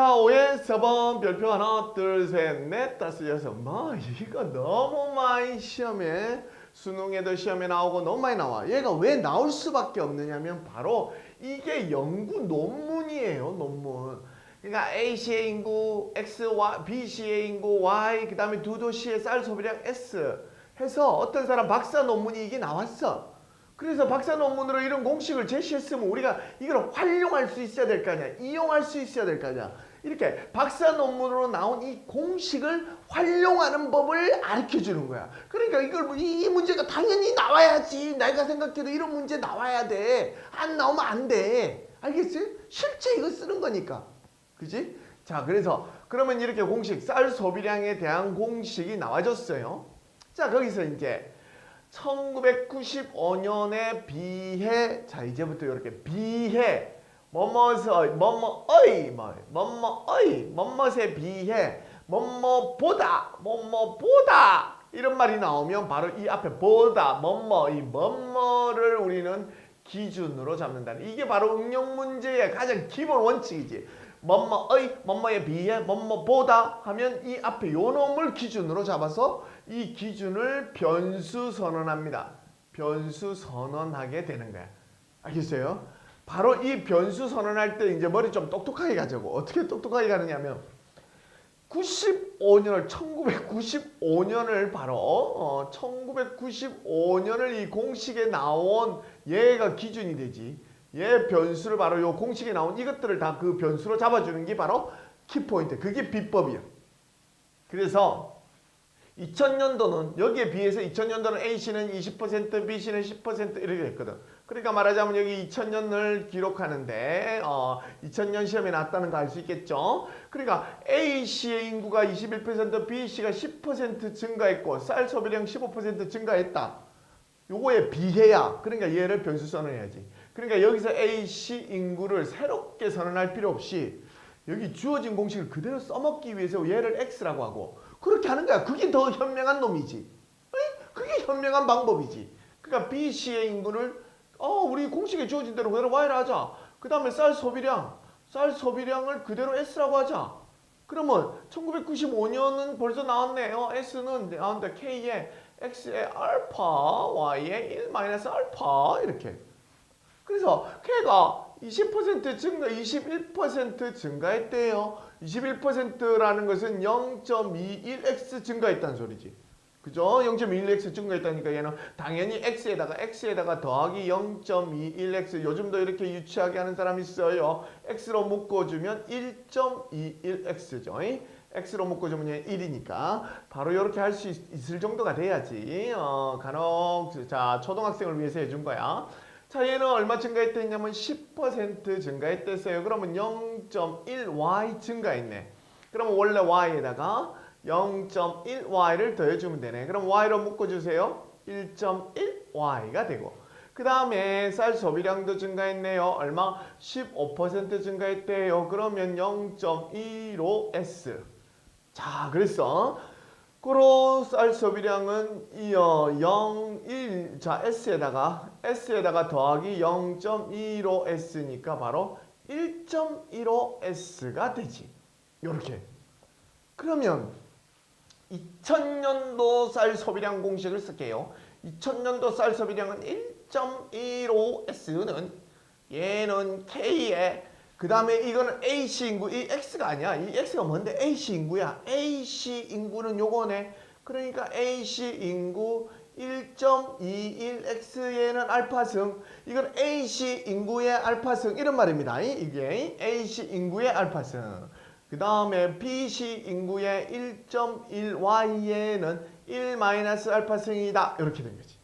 카카오의 서번 별표 하나 둘 셋 넷 다섯 여섯. 뭐 이거 너무 많이 시험에 수능에도 시험에 나오고 너무 많이 나와. 얘가 왜 나올 수밖에 없느냐면 바로 이게 연구 논문이에요 논문. 그러니까 A시의 인구 X, Y, B시의 인구 Y 그 다음에 두 도시의 쌀 소비량 S. 해서 어떤 사람 박사 논문이 이게 나왔어. 그래서 박사 논문으로 이런 공식을 제시했으면 우리가 이걸 활용할 수 있어야 될 거 아니야. 이용할 수 있어야 될 거 아니야. 이렇게 박사 논문으로 나온 이 공식을 활용하는 법을 가르쳐 주는 거야. 그러니까 이걸 뭐이 문제가 당연히 나와야지. 내가 생각해도 이런 문제 나와야 돼. 안 나오면 안 돼. 알겠어요? 실제 이거 쓰는 거니까. 그지? 자, 그래서 그러면 이렇게 공식 쌀 소비량에 대한 공식이 나와졌어요. 자, 거기서 이제 1995년에 비해 자 이제부터 이렇게 비해 뭐뭐서 뭐뭐의 뭐 뭐뭐의 뭐뭐에 비해 뭐뭐보다 뭐뭐보다 이런 말이 나오면 바로 이 앞에 보다 뭐뭐 이 뭐뭐를 우리는 기준으로 잡는다는 이게 바로 응용 문제의 가장 기본 원칙이지 뭐뭐의 뭐뭐에 비해 뭐뭐보다 하면 이 앞에 요 놈을 기준으로 잡아서 이 기준을 변수 선언합니다. 변수 선언하게 되는 거야. 알겠어요? 바로 이 변수 선언할 때 이제 머리 좀 똑똑하게 가자고. 어떻게 똑똑하게 가느냐면 95년을 1995년을 바로 어, 1995년을 이 공식에 나온 얘가 기준이 되지. 얘 변수를 바로 요 공식에 나온 이것들을 다 그 변수로 잡아주는 게 바로 키포인트. 그게 비법이야. 그래서 2000년도는 여기에 비해서 2000년도는 A씨는 20% B씨는 10% 이렇게 됐거든. 그러니까 말하자면 여기 2000년을 기록하는데 어, 2000년 시험에 나왔다는 거 알 수 있겠죠. 그러니까 A씨의 인구가 21% B씨가 10% 증가했고 쌀 소비량 15% 증가했다. 요거에 비해야 그러니까 얘를 변수 선언해야지. 그러니까 여기서 A씨 인구를 새롭게 선언할 필요 없이 여기 주어진 공식을 그대로 써먹기 위해서 얘를 X라고 하고 그렇게 하는 거야. 그게 더 현명한 놈이지. 그게 현명한 방법이지. 그러니까 B, C의 인구를 어 우리 공식에 주어진 대로 그대로 Y를 하자. 그 다음에 쌀 소비량, 쌀 소비량을 그대로 S라고 하자. 그러면 1995년은 벌써 나왔네요. S는 나온다. K의 X의 알파, Y의 1 마이너스 알파 이렇게. 그래서 K가 20% 증가, 21% 증가했대요. 21%라는 것은 0.21x 증가했다는 소리지. 그죠? 0.21x 증가했다니까 얘는 당연히 x에다가 x에다가 더하기 0.21x 요즘도 이렇게 유치하게 하는 사람 있어요. x로 묶어주면 1.21x죠. x로 묶어주면 얘 1이니까 바로 이렇게 할 수 있을 정도가 돼야지. 어, 간혹 자 초등학생을 위해서 해준 거야. 자 얘는 얼마 증가했댔냐면 10% 증가했댔어요. 그러면 0.1y 증가했네. 그러면 원래 y에다가 0.1y를 더해주면 되네. 그럼 y로 묶어주세요. 1.1y가 되고 그 다음에 쌀 소비량도 증가했네요. 얼마? 15% 증가했대요. 그러면 0.15s 자 그랬어. 그로 쌀 소비량은 이어 0, 1, 자 S에다가 S에다가 더하기 0.15S니까 바로 1.15S가 되지. 요렇게. 그러면 2000년도 쌀 소비량 공식을 쓸게요. 2000년도 쌀 소비량은 1.15S는 얘는 K의 그 다음에 이거는 AC 인구, 이 X가 아니야. 이 X가 뭔데? AC 인구야. AC 인구는 요거네. 그러니까 AC 인구 1.21X에는 알파승. 이건 AC 인구의 알파승. 이런 말입니다. 이게 AC 인구의 알파승. 그 다음에 BC 인구의 1.1Y에는 1 마이너스 알파승이다. 이렇게 된 거지.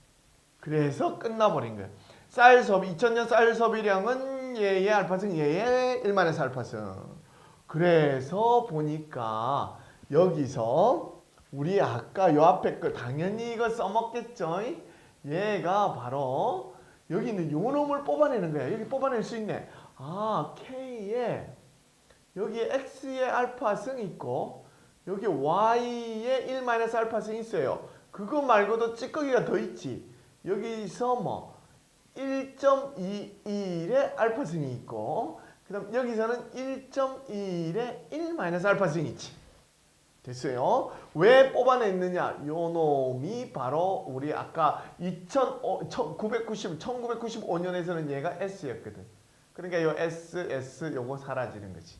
그래서 끝나버린 거야. 쌀 소비, 2000년 쌀 소비량은 알파승, 얘의 1 마이너스 알파승. 그래서 보니까 여기서 우리 아까 요 앞에 거 당연히 이거 써먹겠죠? 얘가 바로 여기 있는 요 놈을 뽑아내는 거야. 여기 뽑아낼 수 있네. 아, K에 여기 X의 알파승 있고 여기 Y의 1 마이너스 알파승 있어요. 그거 말고도 찌꺼기가 더 있지. 여기서 뭐 1.21의 알파승이 있고 그 다음 여기서는 1.1에 1 마이너스 알파 승 있지. 됐어요. 왜 뽑아냈느냐? 요 놈이 바로 우리 아까 2000, 어, 1990, 1995년에서는 얘가 S였거든. 그러니까 요 S, S 요거 사라지는 거지.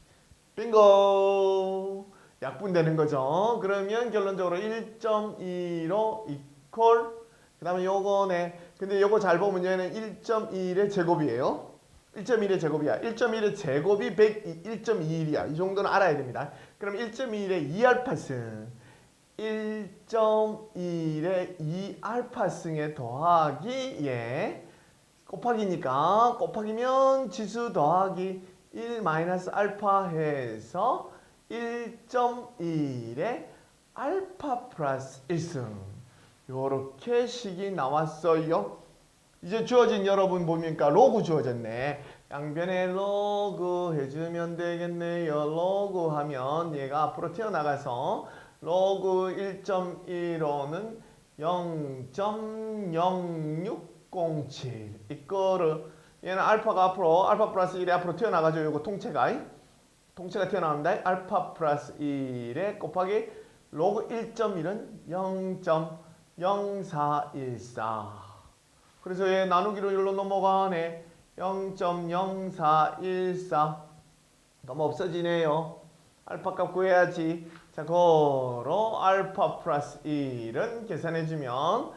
빙고! 약분되는 거죠. 그러면 결론적으로 1.25 이퀄 그 다음에 요거네. 근데 요거 잘 보면 얘는 1.21의 제곱이에요. 1.1의 제곱이야. 1.1의 제곱이 100, 1.21이야. 이 정도는 알아야 됩니다. 그럼 1.1의 2알파승 1.1의 2알파승에 더하기 예 곱하기니까 곱하기면 지수 더하기 1 마이너스 알파 해서 1.1의 알파 플러스 1승 요렇게 식이 나왔어요. 이제 주어진 여러분 보니까 로그 주어졌네. 양변에 로그 해주면 되겠네요. 로그 하면 얘가 앞으로 튀어나가서 로그 1.15는 0.0607 이거를 얘는 알파가 앞으로 알파 플러스 1에 앞으로 튀어나가죠. 요거 통째가 통째가 튀어나온다. 알파 플러스 1에 곱하기 로그 1.1은 0.0414 그래서 얘 나누기로 일로 넘어가네. 0.0414 너무 없어지네요. 알파 값 구해야지. 자, 걸어 알파 플러스 1은 계산해주면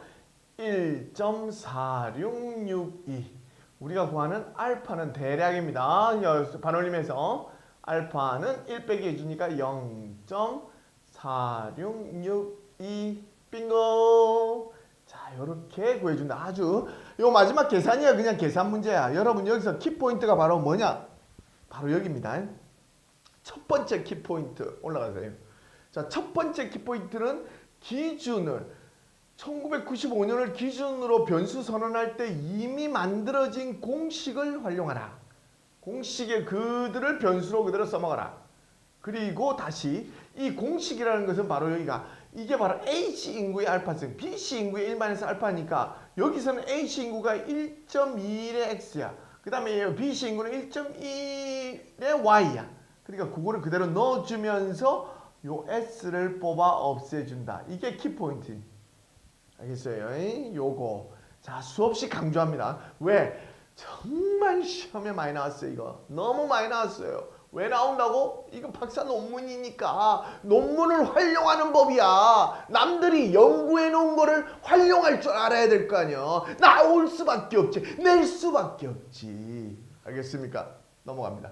1.4662 우리가 구하는 알파는 대략입니다. 여- 반올림에서 알파는 1 빼기 해주니까 0.4662 빙고 자, 이렇게 구해준다. 아주 요 마지막 계산이야. 그냥 계산 문제야. 여러분 여기서 키포인트가 바로 뭐냐? 바로 여기입니다. 첫 번째 키포인트 올라가세요. 자, 첫 번째 키포인트는 기준을 1995년을 기준으로 변수 선언할 때 이미 만들어진 공식을 활용하라. 공식의 그들을 변수로 그대로 써먹어라. 그리고 다시 이 공식이라는 것은 바로 여기가 이게 바로 H 인구의 알파승, BC 인구의 1 마이너스 알파니까 여기서는 H 인구가 1.21의 X야. 그 다음에 BC 인구는 1.1의 Y야. 그러니까 그거를 그대로 넣어주면서 요 S를 뽑아 없애준다. 이게 키포인트. 알겠어요? 이? 요거. 자, 수없이 강조합니다. 왜? 정말 시험에 많이 나왔어요, 이거. 너무 많이 나왔어요. 왜 나온다고? 이거 박사 논문이니까 논문을 활용하는 법이야. 남들이 연구해 놓은 거를 활용할 줄 알아야 될 거 아니야. 나올 수밖에 없지. 낼 수밖에 없지. 알겠습니까? 넘어갑니다.